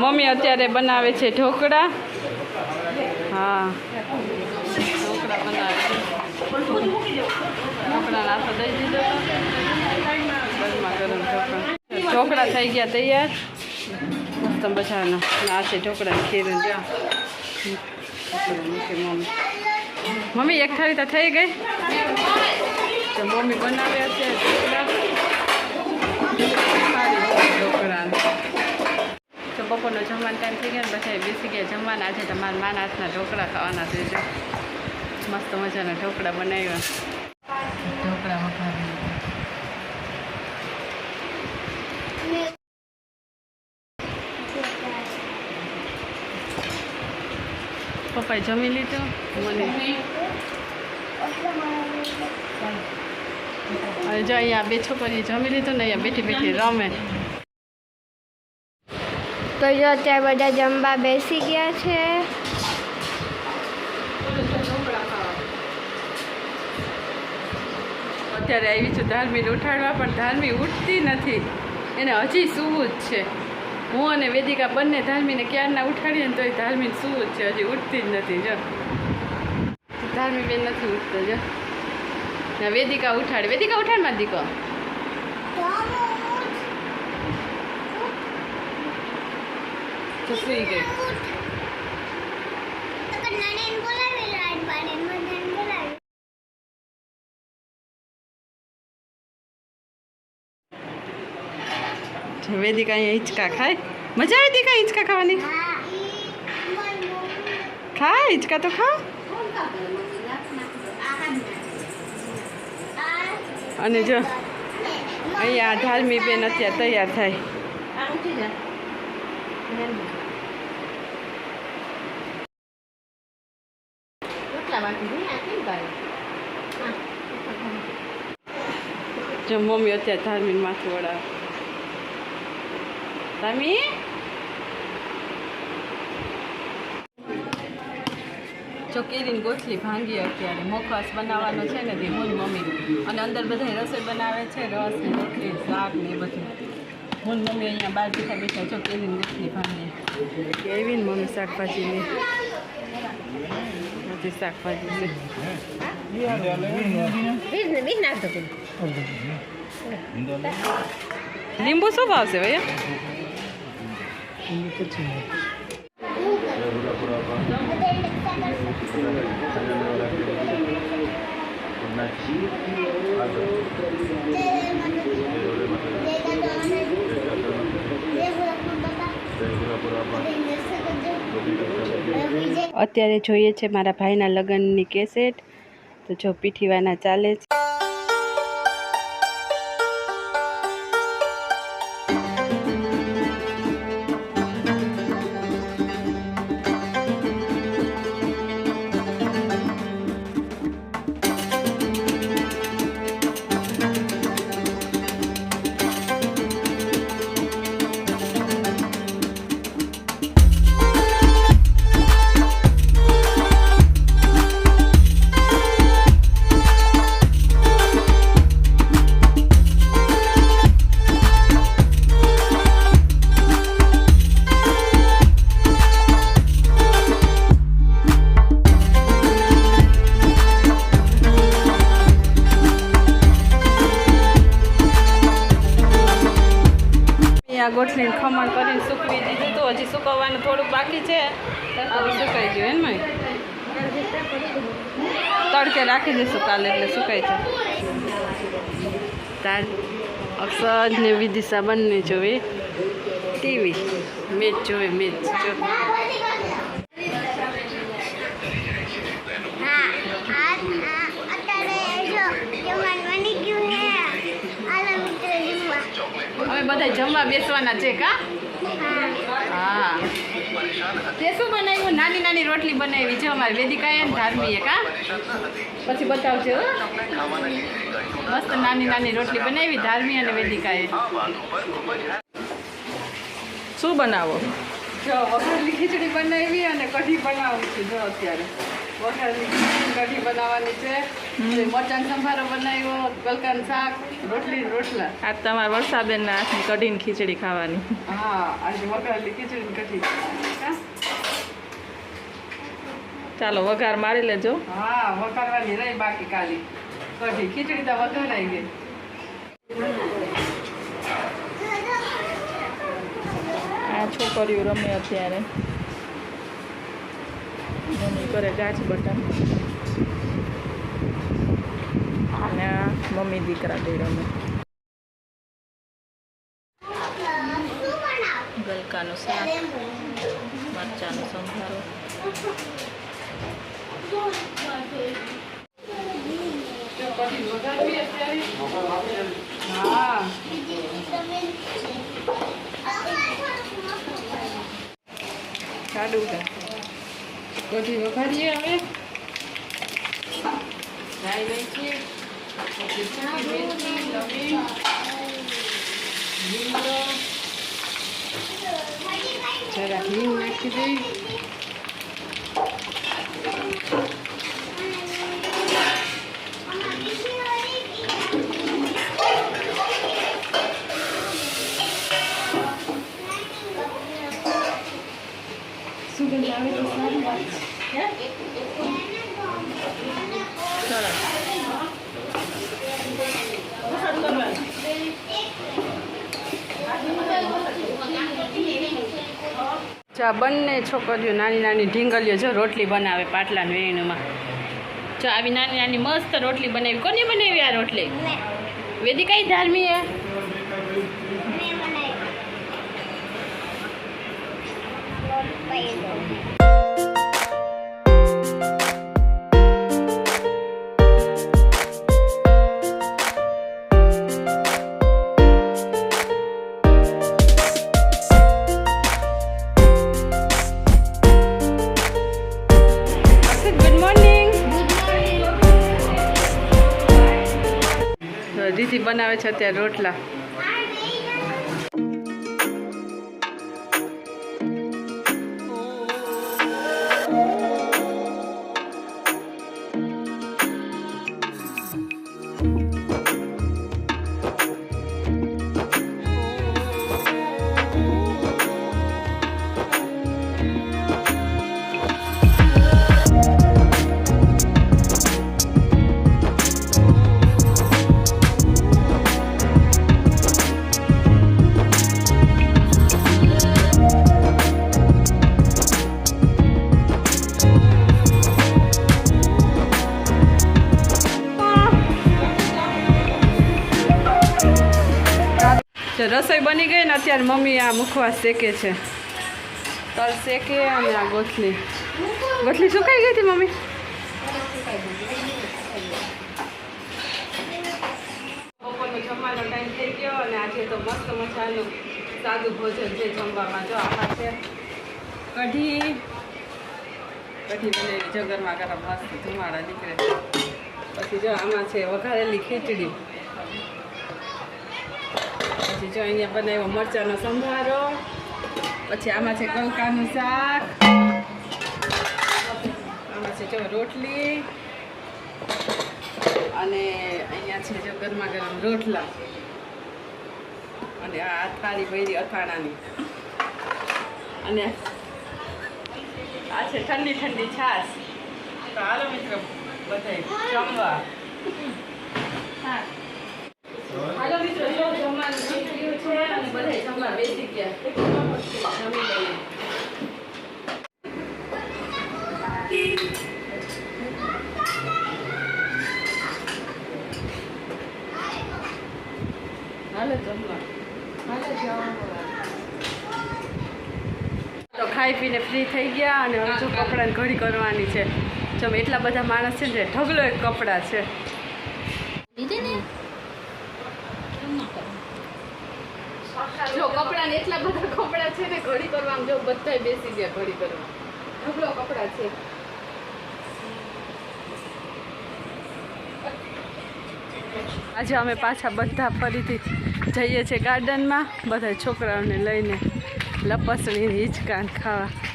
Mummy અત્યારે બનાવે છે ઢોકળા. હા. ઢોકળા બનાવે છે. ઢોકળા નાસ્તો દઈ ઢોકળા થઈ ગયા તૈયાર. મસ્ત બધાના આ છે ઢોકળા ખીર. મમ્મી. મમ્મી, એક થાળી તો થઈ ગઈ. મમ્મી બનાવ્યા છે ઢોકળા. ઢોકળા બપોરનો જમવાનો ટાઈમ થઈ ગયો ને પછી બેસી ગયા. જમવાના આજે તમારા માના હાથના ઢોકળા ખાવાના છે જો. મસ્ત મજાના ઢોકળા બનાવ્યા. ઢોકળા વઘારી પપ્પાએ જમી લીધું? મને. જો અહીંયા બે છોકરીએ જમી લીધું ને અહીંયા બેઠી બેઠી રમે. તો જો અત્યારે બધા જમવા બેસી ગયા છે. અત્યારે આવી છું ધાર્મિક ઉઠાડવા, પણ ધાર્મિક ઉઠતી નથી. એને હજી સૂવું જ છે. હું અને વેદિકા બંને ધાર્મીને ક્યારના ઉઠાડીએ ને તોય ધાર્મિક સૂવું જ છે. હજી ઉઠતી જ નથી, જો. ધાર્મી બેન નથી ઉઠતો, જો. વેદિકા ઉઠાડે. વેદિકા ઉઠાડમાં દીકો તો સુઈ વેદિકા અહીંયા હિંચકા ખાય. મજા આવે દીકા હિંચકા ખાવાની? ખા હિંચકા તો ખા અને જો, અહીંયા ધાર્મી બેન અત્યારે તૈયાર થાય. જો મમ્મી અત્યારે ધાર્મિક માથું વડાવે તમી જો કેરીની ગોથલી ભાંગી અત્યારે મોખવાસ બનાવવાનો છે ને તે હું મમ્મી અને અંદર બધા રસોઈ બનાવે છે રસ ને રોટલી શાક ને બધું હું મમ્મી અહીંયા બહાર બેઠા બેઠા જો કેરીની ગોથલી ભાંગી કેવી ને મમ્મી શાકભાજીની બધી શાકભાજી છે લીંબુ શું ભાવશે ભૈયા અત્યારે જોઈએ છે મારા ભાઈના લગ્નની કેસેટ તો જો પીઠીવાના ચાલે છે. અહીંયા ગોઠલીને ખમણ કરીને સૂકવી દીધું તો હજી સુકવવાનું થોડુંક બાકી છે. હવે સુકાઈ ગયું એમ તડકે રાખી દઈશું કાલે એટલે સુકાઈ જાય. તાર અક્ષર ને વિદિશા બંને જોવે. ટીવી. મેચ જોવે મેચ. જો બધા જમવા બેસવાના છે કા? હા. તે શું બનાવ્યું? નાની નાની રોટલી બનાવી છે અમારે વેદિકાએ ને ધાર્મીએ કા? પછી બતાવજો મસ્ત નાની નાની રોટલી બનાવી ધાર્મી અને વેદિકાએ. શું બનાવો? જો વઘારેલી ખીચડી બનાવી અને કઢી બનાવું છું, જો અત્યારે. કઢી બનાવવાની છે. મરચાં સંભારો બનાવ્યો ગલકાનું શાક રોટલી રોટલા. આજ તમારા વર્ષાબેનના હાથની કઢીને ખીચડી ખાવાની. હા આજે વઘારેલી કઢી. ચાલો વઘાર મારી લેજો. હા વઘારવાની રહી બાકી કાલી. કઢી ખીચડી તો વઘારાઈ ગઈ. આ છોકરીઓ રમે અત્યારે. કરે ગાજ બટન અને મમ્મી દીકરા રમે ગલકાનું શાક મરચાનો સંભારો. હા. સાડું કઢી વઘારીએ હવે. રાઈ નાખીએ પછી મેથી લવિંગ લીમડો. જરા હિંગ નાખી દઈ સુગંધ આવે તો સારી વાત છે સરસ ચા બંને છોકરીઓ નાની નાની ઢીંગલીઓ જો રોટલી બનાવે પાટલાની વેણીમાં. જો આવી નાની નાની મસ્ત રોટલી બનાવી. કોની બનાવી આ રોટલી? વેદિકા ધાર્મી દીદી બનાવે છે અત્યારે રોટલા. રસોઈ બની ગઈ ને અત્યારે મમ્મી આ મુખવાસ શેકે છે. તર શેકે અને આ ગોથલી. ગોથલી સુકાઈ ગઈ હતી મમ્મી? બપોરનો જમવાનો ટાઈમ થઈ ગયો અને આજે તો મસ્ત મજાનું સાદું ભોજન છે જમવામાં. જો આમાં છે કઢી. કઢી બનેલી જો ગરમ મસ્ત ધુમાડા નીકળે પછી જો આમાં છે વઘારેલી ખીચડી. પછી જો અહીંયા બનાવ્યો મરચાંનો સંભારો પછી આમાં છે કલકાનું શાક આમાં છે જો રોટલી અને અહીંયા છે જો ગરમા ગરમ રોટલા અને આ અથાળી ભરી અથાણાની. અને આ છે ઠંડી ઠંડી છાશ. તો હાલો મિત્રો બધાય જમવા. હા. હાલો મિત્રો જો છે અને બધા જમવા બેસી ગયા જમી લઈએ હાલો જમવા હાલો જમવા તો ખાઈ પીને ફ્રી થઈ ગયા અને હજુ કપડાને ઘડી કરવાની છે. જો એટલા બધા માણસ છે ને, ઢગલો એક કપડાં છે. જો કપડાં એટલા બધા કપડાં છે ને, ઘડી કરવામાં જો બધા બેસી ગયા ઘડી કરવા. ઢગલો કપડાં છે. આજે અમે પાછા બધા ફરીથી જઈએ છીએ ગાર્ડનમાં બધા છોકરાઓને લઈને લપસણી હિંચકાન ખાવા.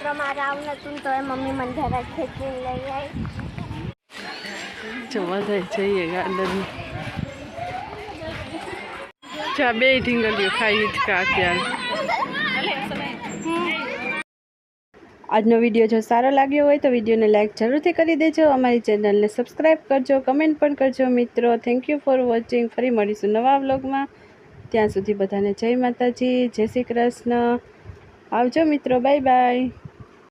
મિત્રો, મારે આવું નતું તો એ મમ્મી મને જો બધા જઈએ ગાર્ડન. ચા બે ઢીંગલીઓ ખાઈ હિંચકા અત્યારે. આજનો વીડિયો જો સારો લાગ્યો હોય તો વિડીયોને લાઇક જરૂરથી કરી દેજો. અમારી ચેનલને સબસ્ક્રાઈબ કરજો કમેન્ટ પણ કરજો મિત્રો. થેન્ક યુ ફોર વોચિંગ ફરી મળીશું નવા વ્લોગમાં ત્યાં સુધી બધાને જય માતાજી, જય શ્રી કૃષ્ણ. આવજો મિત્રો બાય બાય